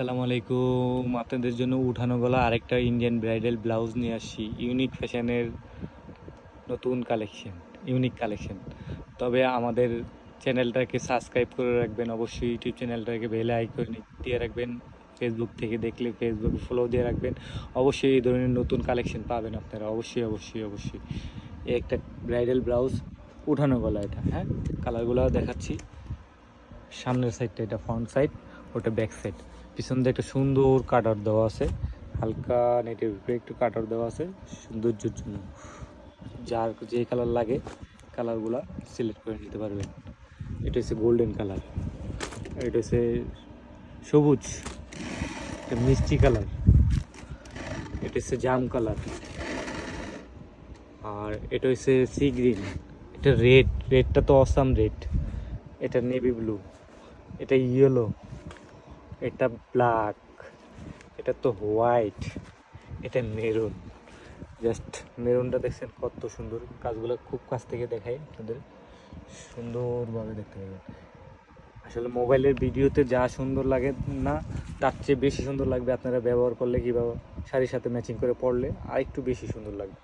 আসসালামু আলাইকুম। আপনাদের জন্য উঠানো গলা আরেকটা ইন্ডিয়ান ব্রাইডাল ব্লাউজ নিয়ে আসছি। ইউনিক ফ্যাশনের নতুন কালেকশন ইউনিক কালেকশন তবে আমাদের চ্যানেলটাকে সাবস্ক্রাইব করে রাখবেন। অবশ্যই ইউটিউব চ্যানেলটাকে বেলে আইকন দিয়ে রাখবেন। ফেসবুক থেকে দেখলে ফেসবুকে ফলো দিয়ে রাখবেন। অবশ্যই এই ধরনের নতুন কালেকশন পাবেন আপনারা। অবশ্যই অবশ্যই অবশ্যই। একটা ব্রাইডাল ব্লাউজ উঠানো গলা এটা হ্যাঁ? কালারগুলো দেখাচ্ছি। সামনের সাইডটা এটা ফ্রন্ট সাইড ওটা ব্যাক সাইড পিছন দিয়ে একটা সুন্দর কাটার দেওয়া আছে। হালকা নেটের উপরে একটু কাটার দেওয়া আছে। সৌন্দর্যের জন্য। যার যে কালার লাগে কালারগুলা সিলেক্ট করে নিতে পারবেন। এটা হচ্ছে গোল্ডেন কালার এটা হচ্ছে সবুজ। এটা মিষ্টি কালার এটা হচ্ছে জাম কালার আর এটা হচ্ছে সি গ্রিন এটা রেড রেডটা তো অসাম রেড এটা নেভি ব্লু এটা ইয়েলো এটা ব্ল্যাক এটা তো হোয়াইট এটা মেরুন জাস্ট মেরুনটা দেখছেন কত সুন্দর। কাজগুলো খুব কাছ থেকে দেখাই আপনাদের। সুন্দরভাবে দেখতে পাবেন আসলে মোবাইলের ভিডিওতে যা সুন্দর লাগে না, তার চেয়ে বেশি সুন্দর লাগবে আপনারা ব্যবহার করলে কীভাবে, শাড়ির সাথে ম্যাচিং করে পরলে, আর একটু বেশি সুন্দর লাগবে।